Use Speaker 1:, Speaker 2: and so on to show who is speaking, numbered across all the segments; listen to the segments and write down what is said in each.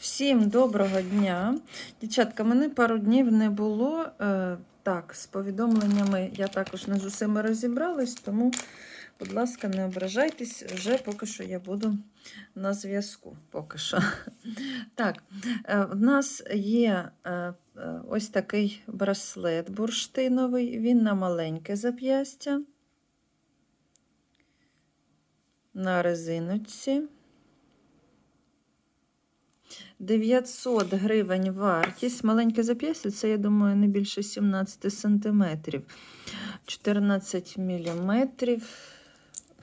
Speaker 1: Всім доброго дня. Дівчатка, мене пару днів не було. Е, так, з повідомленнями я також не з усіма розібралась, тому, будь ласка, не ображайтесь, вже поки що я буду на зв'язку. Поки що. Так, е, в нас є е, ось такий браслет бурштиновий, він на маленьке зап'ястя. На резиночці. 900 гривень вартість. Маленьке зап'ястя, це, я думаю, не більше 17 сантиметрів. 14 міліметрів.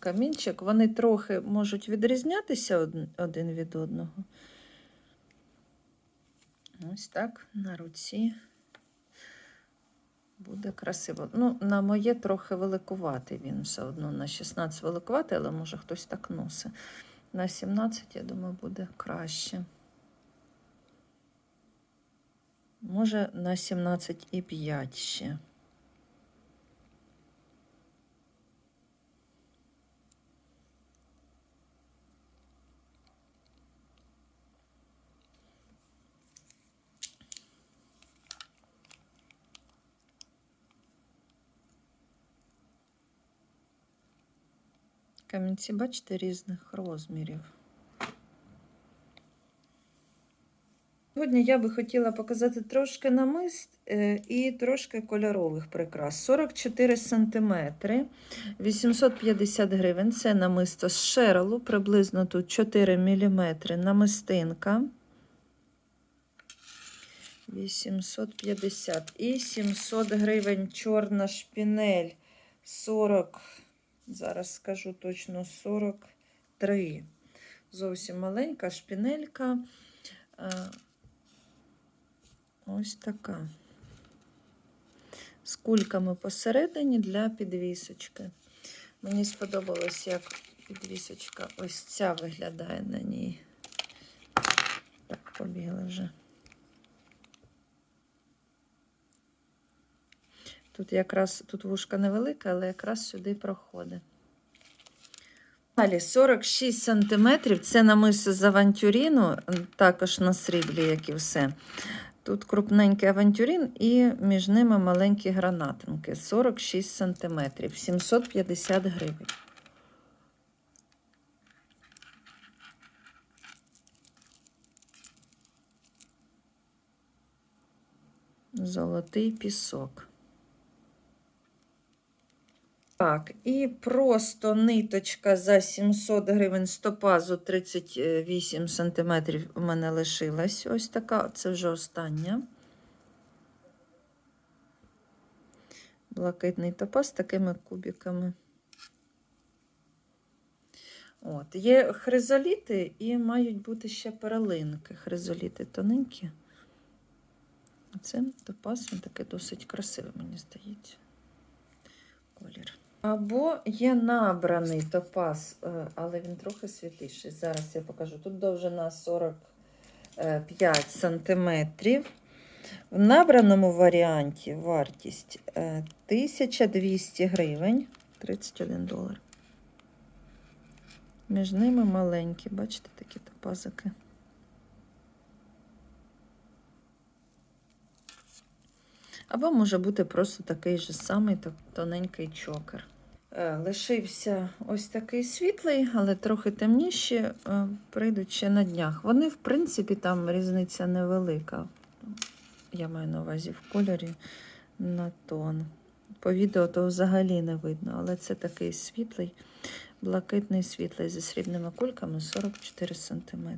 Speaker 1: Камінчик. Вони трохи можуть відрізнятися один- від одного. Ось так на руці. Буде красиво. Ну, на моє трохи великуватий він все одно. На 16 великуватий, але може хтось так носить. На 17, я думаю, буде краще. Може, на 17,5 ще. Камінці, бачите, різних розмірів. Сьогодні я би хотіла показати трошки намист е, і трошки кольорових прикрас. 44 см, 850 гривень. Це намисто з шерелу, приблизно тут 4 мм намистинка. 850 і 700 гривень чорна шпінель 40, зараз скажу точно 43. Зовсім маленька шпінелька. Ось така. З кульками посередині для підвісочки. Мені сподобалось, як підвісочка ось ця виглядає на ній. Так, побігли вже. Тут якраз тут вушка невелика, але якраз сюди проходить. Далі 46 см. Це намисо з авантюріну, також на сріблі, як і все. Тут крупненький авантюрин і між ними маленькі гранатинки. 46 см, 750 гривень. Золотий пісок. Так, і просто ниточка за 700 гривень стопазу 38 см у мене лишилась. Ось така, це вже остання. Блакитний топаз такими кубиками. От, Є хризоліти і мають бути ще перелинки. Хризоліти тоненькі. Це топаз, він такий досить красивий, мені здається. Колір. Або є набраний топаз, е, але він трохи світліший. Зараз я покажу. Тут довжина 45 сантиметрів. В набраному варіанті вартість е, 1200 гривень, 31 долар. Між ними маленькі, бачите, такі топазики. Або може бути просто такий же самий то- тоненький чокер. Е, Лишився ось такий світлий, але трохи темніші, е, прийдуть ще на днях. Вони, в принципі, там різниця невелика. Я маю на увазі в кольорі на тон. По відео то взагалі не видно, але це такий світлий, блакитний світлий зі срібними кульками 44 см.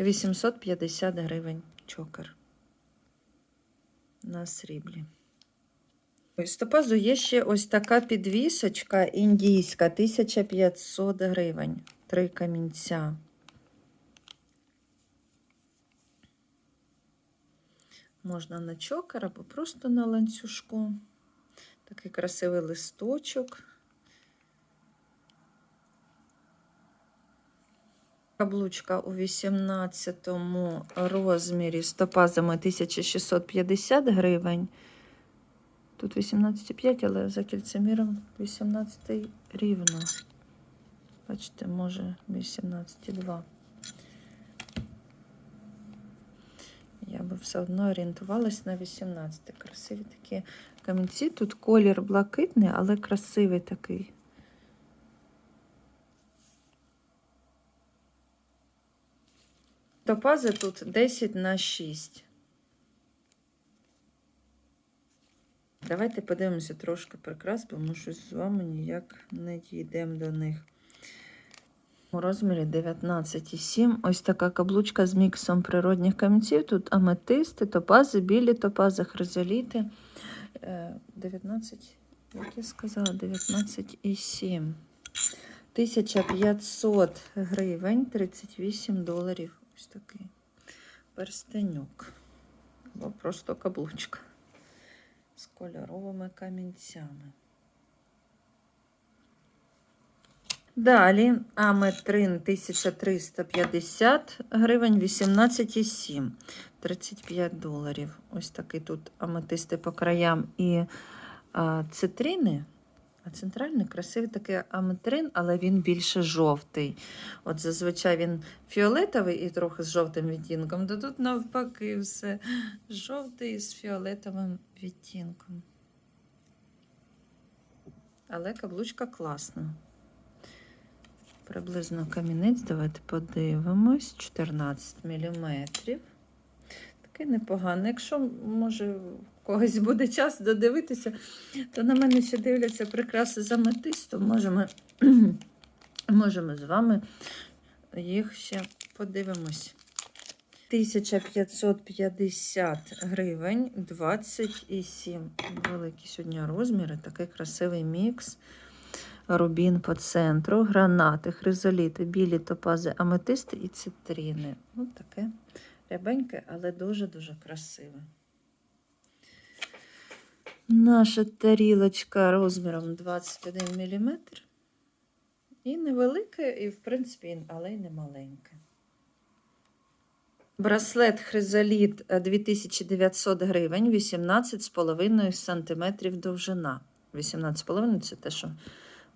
Speaker 1: 850 гривень чокер на сріблі. Ось топазу є ще ось така підвісочка індійська 1500 гривень. Три камінця. Можна на чокер або просто на ланцюжку. Такий красивий листочок. Каблучка у 18 розмірі з топазами 1650 гривень. Тут 18,5, але за кільцеміром 18 рівно. Бачите, може 18,2. Я би все одно орієнтувалась на 18. Красиві такі камінці. Тут колір блакитний, але красивий такий. Топази тут 10 на 6. Давайте подивимося трошки прикрас, бо ми щось з вами ніяк не дійдемо до них. У розмірі 19,7. Ось така каблучка з міксом природних камінців. Тут аметисти, топази, білі топази, хризоліти. Е, 19, як я сказала, 19,7. 1500 гривень, 38 доларів. Ось такий перстенюк. Або просто каблучка з кольоровими камінцями. Далі аметрин 1350 гривень, 18,7, 35 доларів. Ось такий тут аметисти по краям і а, цитрини. А центральний красивий такий аметрин, але він більше жовтий. От зазвичай він фіолетовий і трохи з жовтим відтінком, то тут навпаки все жовтий з фіолетовим відтінком. Але каблучка класна. Приблизно камінець, давайте подивимось. 14 мм. Такий непоганий. Якщо, може, когось буде час додивитися, то на мене ще дивляться прикраси з аметистом. Можемо, можемо з вами їх ще подивимось. 1550 гривень, 27 великі сьогодні розміри, такий красивий мікс. Рубін по центру, гранати, хризоліти, білі топази, аметисти і цитрини. Ось таке рябеньке, але дуже-дуже красиве. Наша тарілочка розміром 21 мм. І невелике, і, в принципі, але й не маленьке. Браслет хризоліт 2900 гривень, 18,5 см довжина. 18,5 це те, що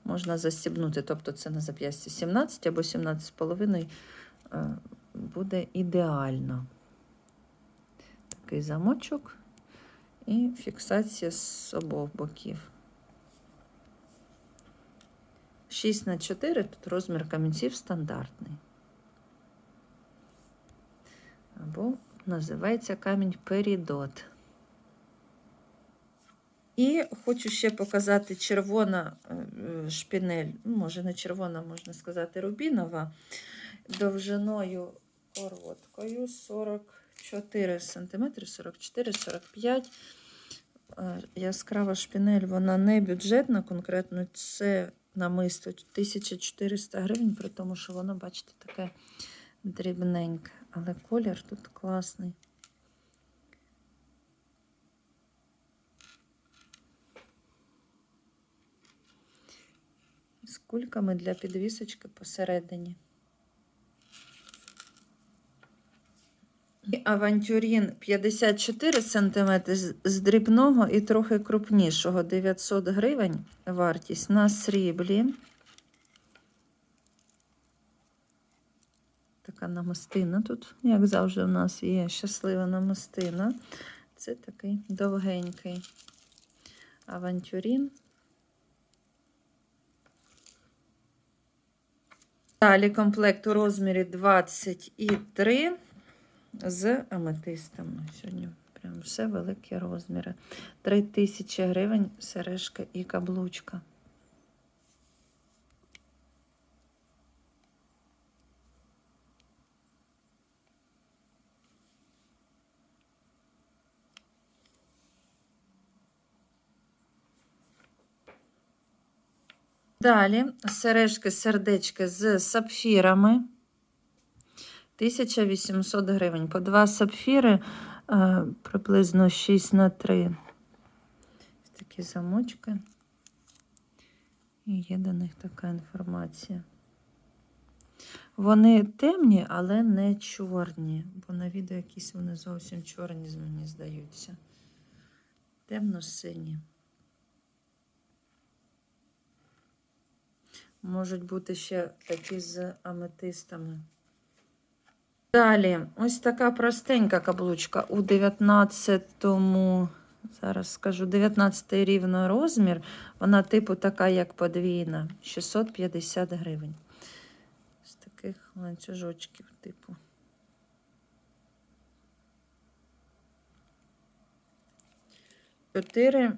Speaker 1: можна застібнути. Тобто це на зап'ясті 17 або 17,5 е, буде ідеально. Такий замочок і фіксація з обох боків. 6 на 4 тут розмір камінців стандартний. Або називається камінь перідот. І хочу ще показати червона е, шпінель, ну, може не червона, можна сказати, рубінова, довжиною короткою 44 см, 44-45 Яскрава шпінель, вона не бюджетна, конкретно це намисто 1400 гривень, при тому, що воно, бачите, таке дрібненьке. Але колір тут класний. З кульками для підвісочки посередині. Авантюрін 54 см з дрібного і трохи крупнішого 900 гривень вартість на сріблі. Така намистина тут, як завжди, у нас є щаслива намистина. Це такий довгенький авантюрін. Далі комплект у розмірі 23 з аметистами. Сьогодні прям все великі розміри. 3 тисячі гривень сережка і каблучка. Далі сережки сердечки з сапфірами. 1800 гривень. По два сапфіри е, приблизно 6 на 3. Ось такі замочки. І є до них така інформація. Вони темні, але не чорні, бо на відео якісь вони зовсім чорні, мені здаються. Темно-сині. Можуть бути ще такі з аметистами. Далі, ось така простенька каблучка у 19-му, зараз скажу, 19 рівно розмір. Вона типу така, як подвійна, 650 гривень. З таких ланцюжочків, типу. Чотири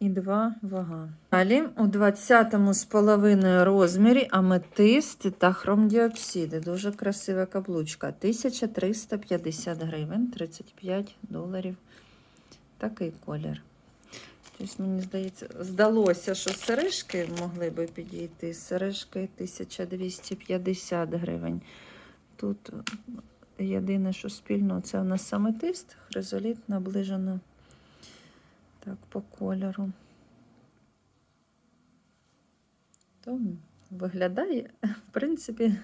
Speaker 1: і 2 вага. Далі у 20-му з половиною розмірі аметист та хромдіопсиди. Дуже красива каблучка. 1350 гривень, 35 доларів. Такий колір. Тобто, мені здається, здалося, що сережки могли би підійти. Сережки 1250 гривень. Тут єдине, що спільно, це у нас аметист, хризоліт наближено. Так, по кольору. То виглядає, в принципі,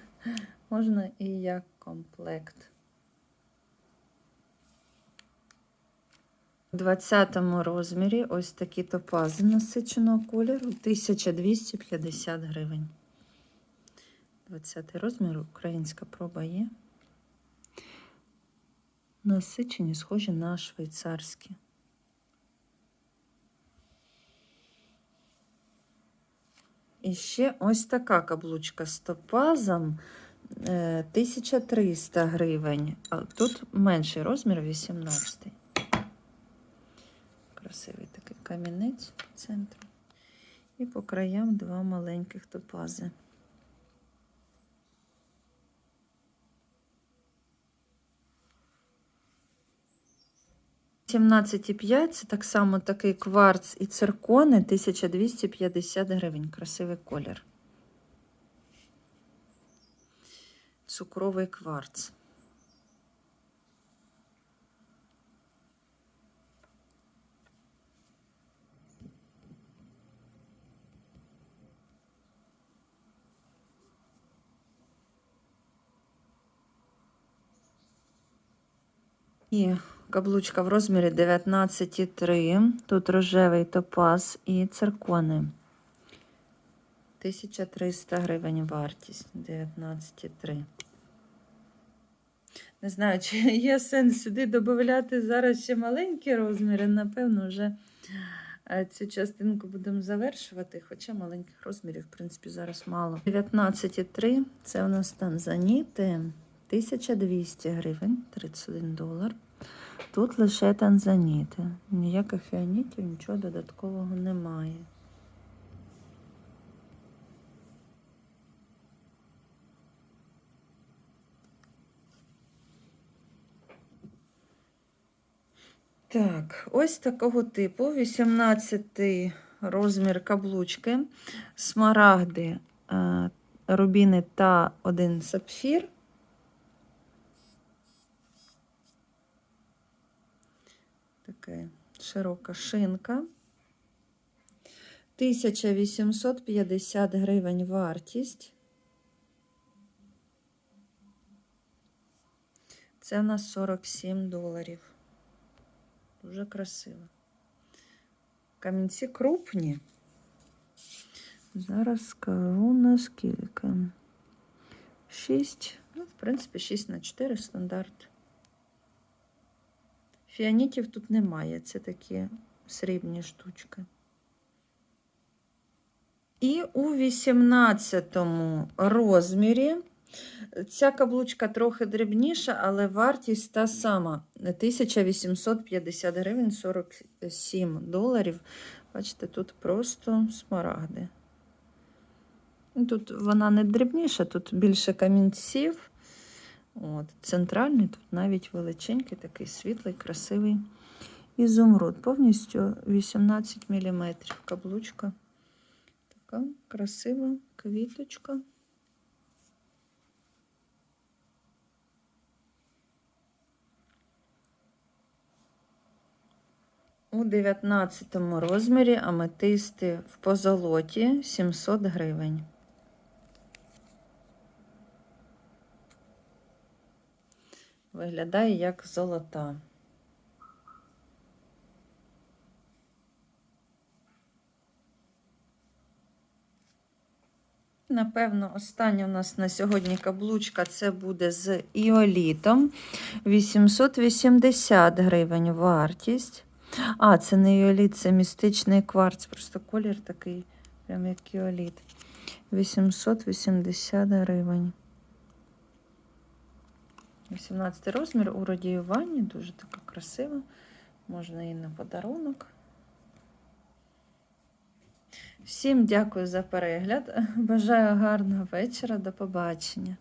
Speaker 1: можна і як комплект. У 20 розмірі ось такі топази насиченого кольору 1250 гривень. 20 розмір, українська проба є. Насичені, схожі на швейцарські. І ще ось така каблучка з топазом е, 1300 гривень. А тут менший розмір 18. Красивий такий камінець в центрі. І по краям два маленьких топази. Сімнадцять п'ять це так само такий кварц і циркони 1250 гривень. Красивий колір. Цукровий кварц. І каблучка в розмірі 19,3. Тут рожевий топаз і циркони. 1300 гривень вартість 19,3. Не знаю, чи є сенс сюди додати зараз ще маленькі розміри. Напевно, вже е, цю частинку будемо завершувати, хоча маленьких розмірів, в принципі, зараз мало. 19,3 це у нас танзаніти. 1200 гривень, 31 долар. Тут лише танзаніти. Ніяких фіанітів, нічого додаткового немає. Так, ось такого типу 18 розмір каблучки, смарагди, е, рубіни та один сапфір. Така широка шинка. 1850 гривень вартість. Це у нас 47 доларів. Дуже красиво. Камінці крупні. Зараз скажу наскільки. 6, ну, в принципі, 6 на 4 стандарт. Фіанітів тут немає, це такі срібні штучки. І у 18 розмірі ця каблучка трохи дрібніша, але вартість та сама 1850 гривень 47 доларів. Бачите, тут просто смарагди. Тут вона не дрібніша, тут більше камінців. От, Центральний, тут навіть величенький, такий світлий, красивий ізумруд. Повністю 18 мм. Каблучка. Така красива квіточка. У 19 розмірі аметисти в позолоті 700 гривень. Виглядає як золота. напевно, остання у нас на сьогодні каблучка це буде з іолітом. 880 гривень вартість. А, це не іоліт, це містичний кварц. Просто колір такий, прям як іоліт. 880 гривень. 18 розмір у радіюванні, дуже така красива. Можна і на подарунок. Всім дякую за перегляд. Бажаю гарного вечора. До побачення.